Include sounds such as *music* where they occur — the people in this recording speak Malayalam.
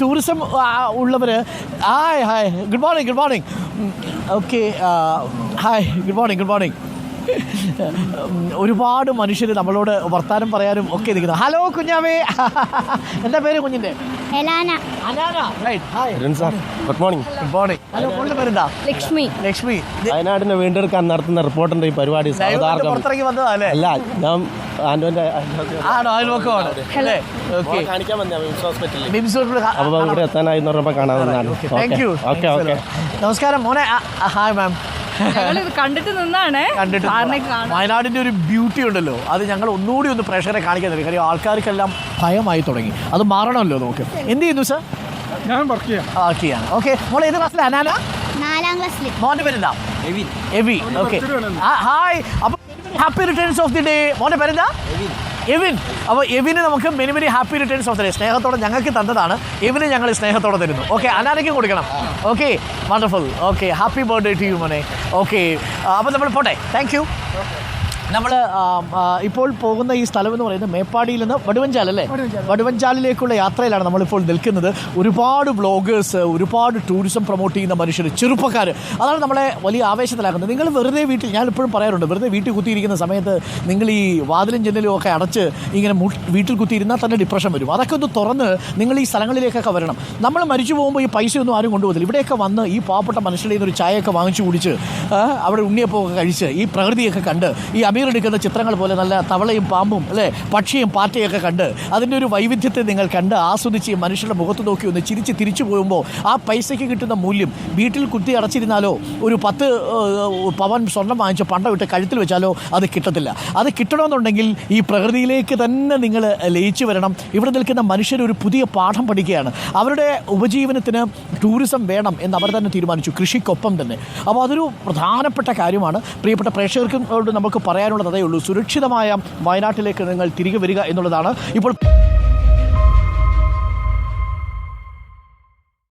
ടൂറിസം ഉള്ളവർ hi hi good morning good morning okay hi good morning good morning ഒരുപാട് മനുഷ്യർ നമ്മളോട് വർത്താനം പറയാനും ഒക്കെ ഇരിക്കുന്നു ഹലോ കുഞ്ഞാവേ. *laughs* എന്താ പേര് കുഞ്ഞിന്റെ എലാന അനാന right hi Kiran sir good morning good morning hello മോളുടെ പേരെന്താ? ലക്ഷ്മി. ലക്ഷ്മി. വയനാടിനെ വീണ്ടെടുക്കാൻ നടത്തുന്ന റിപ്പോർട്ടിന്റെ ഈ പരിപാടി. പുറത്തിറങ്ങി വന്നതാ അല്ലേ? അല്ല ഞാൻ ആൻഡോന്റെ ആണോ? അയൽവക്കമാണ് അല്ലേ? ഓക്കെ കാണിക്കാൻ വന്നേ മിംസ് ഹോസ്പിറ്റലിൽ. ബിംസ് അപ്പോൾ ഇവിടെ എത്താനായി എന്ന് പറഞ്ഞപ്പോൾ കാണാൻ വന്നതാണ് താങ്ക് യു ഓക്കെ ഓക്കെ നമസ്കാരം. മോനെ ഹായ് മാം. ഞങ്ങളിത് കണ്ടിട്ട് നിന്നാണ്. കണ്ടിട്ട് വയനാടിന്റെ ഒരു ബ്യൂട്ടി ഉണ്ടല്ലോ. അത് ഞങ്ങൾ ഒന്നുകൂടി ഒന്ന് പ്രേക്ഷകരെ കാണിക്കാൻ തരും. കാര്യം ആൾക്കാർക്കെല്ലാം ഭയമായി തുടങ്ങി. അത് മാറണമല്ലോ നമുക്ക്. എന്ത് ചെയ്യുന്നു സർ ഞാൻ വർക്ക് ചെയ്യാം. വർക്ക് ചെയ്യാണ്. ഓക്കെ മോളെ ഏത് ക്ലാസ്സിലാണ് അനാന നാലാം? ക്ലാസ്സിൽ മോന്റെ പേരെന്താ? എവി ഓക്കെ ഹായ് അപ്പോൾ happy returns of the day മോന്റെ പേരെന്താ? എവിൻ. അപ്പോൾ എവിന് നമുക്ക് many many happy returns of the day സ്നേഹത്തോടെ ഞങ്ങൾക്ക് തന്നതാണ്. എവിന് ഞങ്ങൾ സ്നേഹത്തോടെ തരുന്നു. ഓക്കെ അനാരയ്ക്കും കൊടുക്കണം. Okay wonderful okay happy birthday to you മോനെ. ഓക്കെ അപ്പോൾ നമ്മൾ പോട്ടെ. താങ്ക് യു നമ്മൾ ഇപ്പോൾ പോകുന്ന ഈ സ്ഥലം എന്ന് പറയുന്നത് മേപ്പാടിയിൽ നിന്ന് വടുവഞ്ചാൽ അല്ലേ? വടുവഞ്ചാലിലേക്കുള്ള യാത്രയിലാണ് നമ്മളിപ്പോൾ നിൽക്കുന്നത്. ഒരുപാട് വ്ളോഗേഴ്സ് ഒരുപാട് ടൂറിസം പ്രൊമോട്ട് ചെയ്യുന്ന മനുഷ്യർ ചെറുപ്പക്കാർ. അതാണ് നമ്മളെ വലിയ ആവേശത്തിലാക്കുന്നത്. നിങ്ങൾ വെറുതെ വീട്ടിൽ ഞാൻ ഇപ്പോഴും പറയാറുണ്ട് വെറുതെ വീട്ടിൽ കുത്തിയിരിക്കുന്ന സമയത്ത് നിങ്ങൾ ഈ വാതിലും ജനലും ഒക്കെ അടച്ച് ഇങ്ങനെ വീട്ടിൽ കുത്തിയിരുന്നാൽ തന്നെ ഡിപ്രഷൻ വരും. അതൊക്കെ ഒന്ന് തുറന്ന് നിങ്ങൾ ഈ സ്ഥലങ്ങളിലേക്കൊക്കെ വരണം. നമ്മൾ മരിച്ചു പോകുമ്പോൾ ഈ പൈസയൊന്നും ആരും കൊണ്ടുപോകില്ല ഇവിടെയൊക്കെ വന്ന് ഈ പാവപ്പെട്ട മനുഷ്യരുടെ ഒരു ചായയൊക്കെ വാങ്ങിച്ചു കുടിച്ച് അവിടെ ഉണ്ണിയപ്പമൊക്കെ കഴിച്ച് ഈ പ്രകൃതിയൊക്കെ കണ്ട് ഈ എടുക്കുന്ന ചിത്രങ്ങൾ പോലെ നല്ല തവളയും പാമ്പും അല്ലേ? പക്ഷിയും പാറ്റയൊക്കെ കണ്ട് അതിന്റെ ഒരു വൈവിധ്യത്തെ നിങ്ങൾ കണ്ട് ആസ്വദിച്ച് മനുഷ്യരുടെ മുഖത്ത് നോക്കി ഒന്ന് ചിരിച്ച് തിരിച്ചു പോകുമ്പോൾ ആ പൈസയ്ക്ക് കിട്ടുന്ന മൂല്യം വീട്ടിൽ കുത്തി അടച്ചിരുന്നാലോ ഒരു പത്ത് പവൻ സ്വർണം വാങ്ങിച്ച് പണ്ട വിട്ട് കഴുത്തിൽ വെച്ചാലോ അത് കിട്ടത്തില്ല. അത് കിട്ടണമെന്നുണ്ടെങ്കിൽ ഈ പ്രകൃതിയിലേക്ക് തന്നെ നിങ്ങൾ ലയിച്ചു വരണം. ഇവിടെ നിൽക്കുന്ന മനുഷ്യർ ഒരു പുതിയ പാഠം പഠിക്കുകയാണ്. അവരുടെ ഉപജീവനത്തിന് ടൂറിസം വേണം എന്ന് അവർ തന്നെ തീരുമാനിച്ചു കൃഷിക്കൊപ്പം തന്നെ. അപ്പോൾ അതൊരു പ്രധാനപ്പെട്ട കാര്യമാണ്. പ്രിയപ്പെട്ട പ്രേക്ഷകർക്കും നമുക്ക് പറയാനുള്ളത് ഉള്ളൂ സുരക്ഷിതമായ വയനാട്ടിലേക്ക് നിങ്ങൾ തിരികെ വരിക എന്നുള്ളതാണ് ഇപ്പോൾ